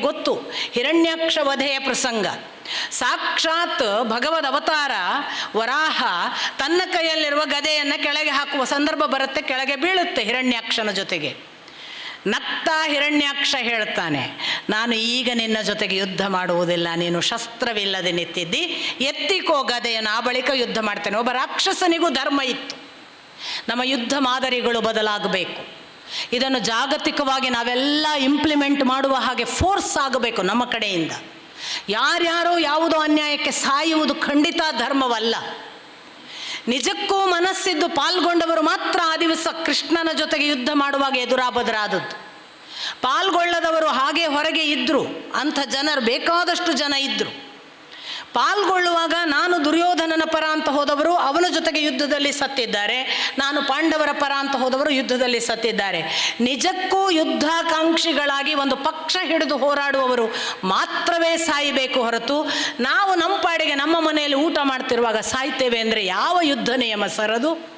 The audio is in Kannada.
ಗೊತ್ತು ಹಿರಣ್ಯಾಕ್ಷ ವಧೆಯ ಪ್ರಸಂಗ. ಸಾಕ್ಷಾತ್ ಭಗವದ್ ಅವತಾರ ವರಾಹ ತನ್ನ ಕೈಯಲ್ಲಿರುವ ಗದೆಯನ್ನು ಕೆಳಗೆ ಹಾಕುವ ಸಂದರ್ಭ ಬರುತ್ತೆ, ಕೆಳಗೆ ಬೀಳುತ್ತೆ ಹಿರಣ್ಯಾಕ್ಷನ ಜೊತೆಗೆ. ನಕ್ತ ಹಿರಣ್ಯಾಕ್ಷ ಹೇಳ್ತಾನೆ, ನಾನು ಈಗ ನಿನ್ನ ಜೊತೆಗೆ ಯುದ್ಧ ಮಾಡುವುದಿಲ್ಲ, ನೀನು ಶಸ್ತ್ರವಿಲ್ಲದೆ ನಿಂತಿದ್ದಿ, ಎತ್ತಿಕೋ ಗದೆಯನ್ನು, ಆ ಬಳಿಕ ಯುದ್ಧ ಮಾಡ್ತೇನೆ. ಒಬ್ಬ ರಾಕ್ಷಸನಿಗೂ ಧರ್ಮ ಇತ್ತು. ನಮ್ಮ ಯುದ್ಧ ಮಾದರಿಗಳು ಬದಲಾಗಬೇಕು. ಇದನ್ನು ಜಾಗತಿಕವಾಗಿ ನಾವೆಲ್ಲ ಇಂಪ್ಲಿಮೆಂಟ್ ಮಾಡುವ ಹಾಗೆ ಫೋರ್ಸ್ ಆಗಬೇಕು ನಮ್ಮ ಕಡೆಯಿಂದ. ಯಾರ್ಯಾರೋ ಯಾವುದೋ ಅನ್ಯಾಯಕ್ಕೆ ಸಾಯುವುದು ಖಂಡಿತ ಧರ್ಮವಲ್ಲ. ನಿಜಕ್ಕೂ ಮನಸ್ಸಿದ್ದು ಪಾಲ್ಗೊಂಡವರು ಮಾತ್ರ ಆ ದಿವಸ ಕೃಷ್ಣನ ಜೊತೆಗೆ ಯುದ್ಧ ಮಾಡುವಾಗ ಎದುರಾಬದರಾದದ್ದು. ಪಾಲ್ಗೊಳ್ಳದವರು ಹಾಗೆ ಹೊರಗೆ ಇದ್ದರು ಅಂಥ ಜನರು ಬೇಕಾದಷ್ಟು ಜನ ಇದ್ದರು ಪಾಲ್ಗೊಳ್ಳುವಾಗ ಅಂತ ಹೋದವರು ಅವನ ಜೊತೆಗೆ ಯುದ್ಧದಲ್ಲಿ ಸತ್ತಿದ್ದಾರೆ. ನಾನು ಪಾಂಡವರ ಪರ ಅಂತ ಹೋದವರು ಯುದ್ಧದಲ್ಲಿ ಸತ್ತಿದ್ದಾರೆ. ನಿಜಕ್ಕೂ ಯುದ್ಧಾಕಾಂಕ್ಷಿಗಳಾಗಿ ಒಂದು ಪಕ್ಷ ಹಿಡಿದು ಹೋರಾಡುವವರು ಮಾತ್ರವೇ ಸಾಯಬೇಕು ಹೊರತು ನಾವು ನಮ್ಮ ಪಾಡಿಗೆ ನಮ್ಮ ಮನೆಯಲ್ಲಿ ಊಟ ಮಾಡ್ತಿರುವಾಗ ಸಾಯ್ತೇವೆ ಅಂದರೆ ಯಾವ ಯುದ್ಧ ನಿಯಮ ಸರದು